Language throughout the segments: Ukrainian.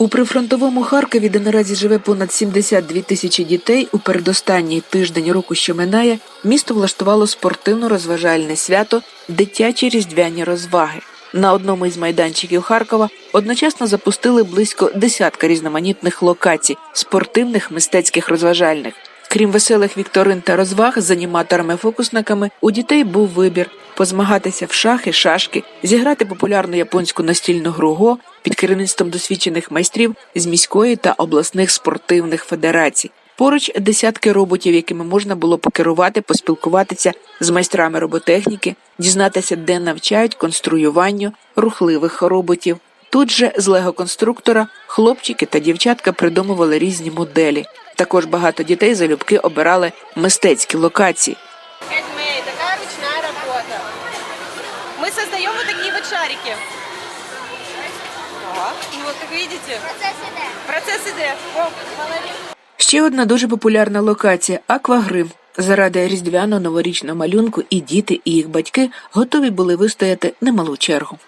У прифронтовому Харкові, де наразі живе понад 72 тисячі дітей, у передостанній тиждень року, що минає, місто влаштувало спортивно-розважальне свято Дитячі різдвяні розваги. На одному із майданчиків Харкова одночасно запустили близько десятка різноманітних локацій спортивних, мистецьких, розважальних. Крім веселих вікторин та розваг з аніматорами-фокусниками, у дітей був вибір позмагатися в шахи, шашки, зіграти популярну японську настільну гру «Го» під керівництвом досвідчених майстрів з міської та обласних спортивних федерацій. Поруч десятки роботів, якими можна було покерувати, поспілкуватися з майстрами роботехніки, дізнатися, де навчають конструюванню рухливих роботів. Тут же з лего-конструктора хлопчики та дівчатка придумували різні моделі. Також багато дітей залюбки обирали мистецькі локації. Хендмейд, такая ручная работа. И вот как видите, процесс идет. О, молодец. Ще одна дуже популярна локація аквагрим. Заради різдвяно-новорічного малюнку і діти, і їх батьки готові були вистояти немалу чергу.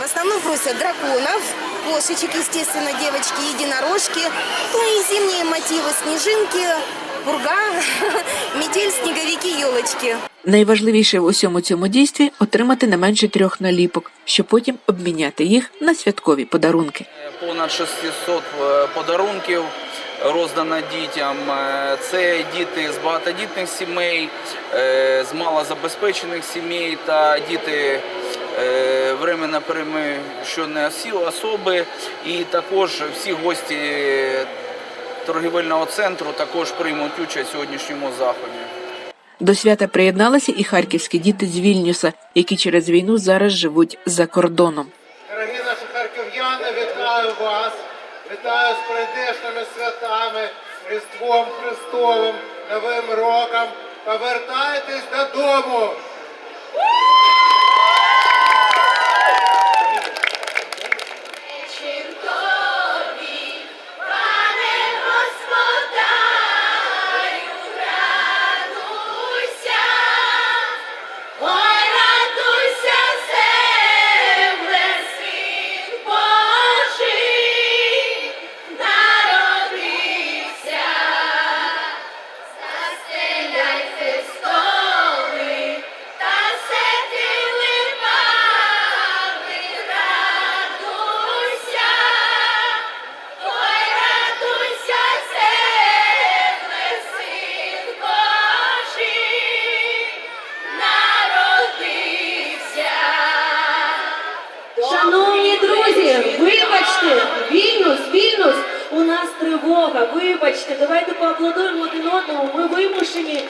В основном просят драконов, кошечек, естественно, девочки, единорожки, ну и зимние мотивы, снежинки, пурга, метель, снеговики, елочки. Найважливіше в усьому цьому дійстві отримати не менше трьох наліпок, щоб потім обміняти їх на святкові подарунки. Понад 600 е, подарунків роздано дітям. Е, Це діти з багатодітних сімей, е, з малозабезпечених сімей та діти временно переміщеної особи. І також всі гості торгівельного центру також приймуть участь в сьогоднішньому заході. До свята приєдналися і харківські діти з Вільнюса, які через війну зараз живуть за кордоном. Дорогі наші харків'яни, вітаю вас! Вітаю з прийдешніми святами, Різдвом Христовим, Новим роком. Повертайтесь додому! Вибачте, вільнус, вільнус, у нас тривога, вибачте, давайте поаплодуємо один одному. Ми вимушені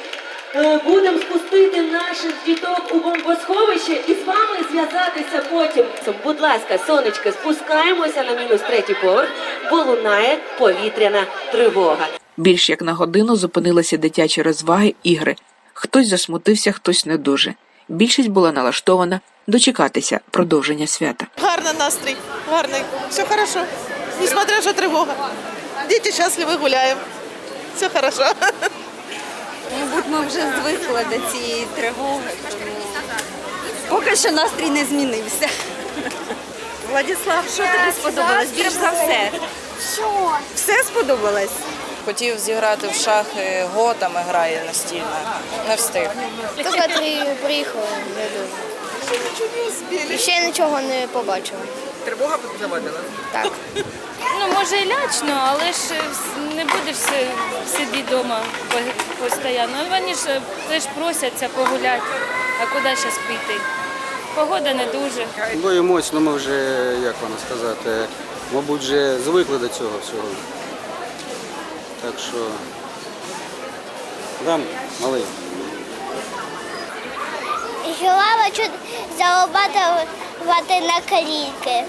е, будемо спустити наших діток у бомбосховище і з вами зв'язатися потім. Будь ласка, сонечки, спускаємося на мінус третій поверх, бо лунає повітряна тривога. Більш як на годину зупинилися дитячі розваги, ігри. Хтось засмутився, хтось не дуже. Більшість була налаштована дочекатися продовження свята. Гарний настрій, гарний, все хорошо. Несмотря, що тривога. Діти щасливі гуляємо. Все хорошо. Мабуть, ми вже звикли до цієї тривоги, поки що настрій не змінився. Владислав, що тобі сподобалось більш за все? Все сподобалось? Хотів зіграти в шахи, го там грає настільно. Не встиг. Тільки три приїхали, не. І ще нічого не побачила. Тривога заводила. Так. Ну, може і лячно, але ж не будеш си- сидіти вдома постійно. Вони ж теж просяться погуляти, а куди зараз піти? Погода не дуже. Боїмось, ну ми вже, як воно сказати, мабуть, вже звикли до цього всього. Так що дам малий. Желала чуть зарабатывать на кліки.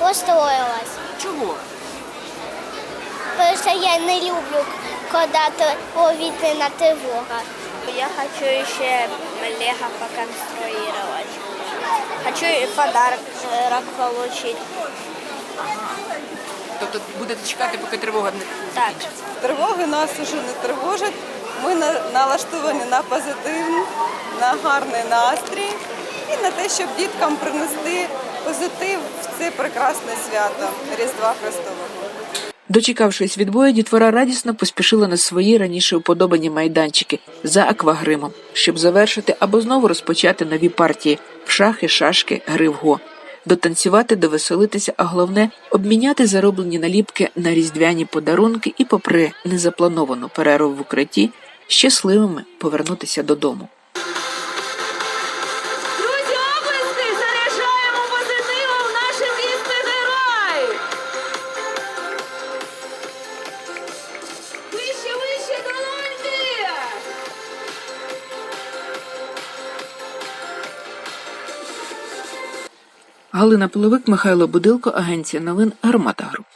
Устроилась. Чого? Потому что я не люблю, когда то повітряна тривога. Я хочу еще лего поконструировать. Хочу и подарок получить. Тобто будете чекати, поки тривога не Так. Тривоги нас уже не тривожать. Ми на- налаштовані на позитив, на гарний настрій і на те, щоб діткам принести позитив в це прекрасне свято Різдва Христового. Дочекавшись відбою, дітвора радісно поспішила на свої раніше уподобані майданчики за аквагримом, щоб завершити або знову розпочати нові партії в шахи, шашки, гри в го, дотанцювати, довеселитися, а головне обміняти зароблені наліпки на різдвяні подарунки і, попри незаплановану перерву в укритті, щасливими повернутися додому. Друзі, облиски заряджаємо позитивом наше місто герой! Вище, вище долоньки! Галина Половик, Михайло Будилко, агенція новин Гармата Груп.